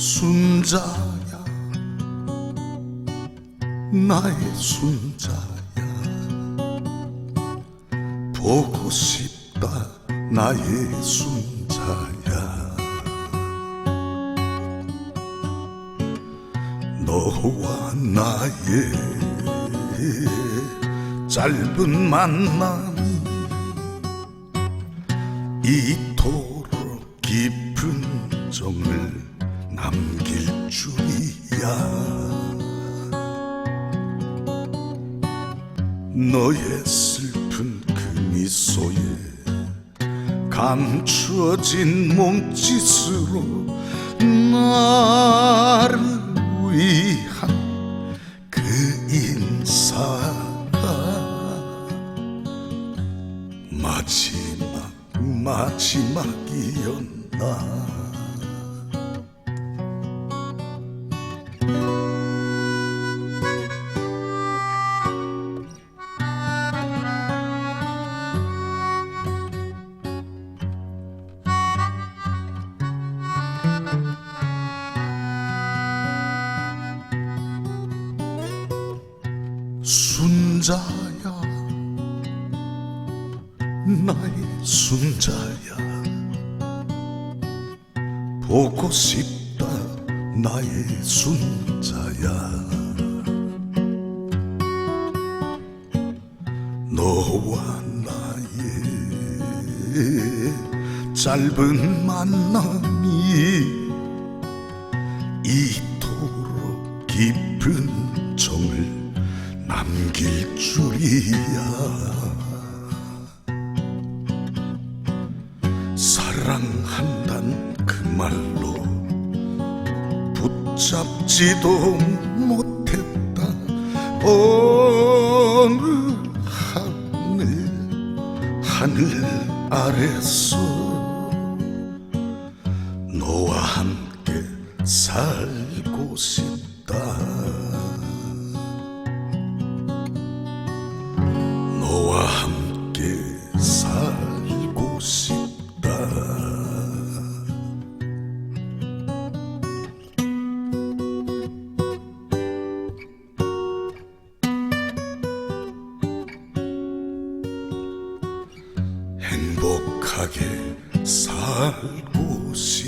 순자야. 나의 순자야. 보고 싶다. 나의 순자야. 너와 나의 짧은 만남이 이토록 깊은 정을 남길 줄이야. 너의 슬픈 그 미소에 감추어진 몸짓으로 나를 위한 그 인사가 마지막 마지막이었나 순자야. 나의 순자야. 보고 싶다 나의 순자야. 너와 나의 짧은 만남이 이토록 깊은 정을 남길 줄이야. 사랑한단 그 말로 붙잡지도 못했다. 어느 하늘 하늘 아래서 너와 함께 살고 싶다 행복하게 살고 싶다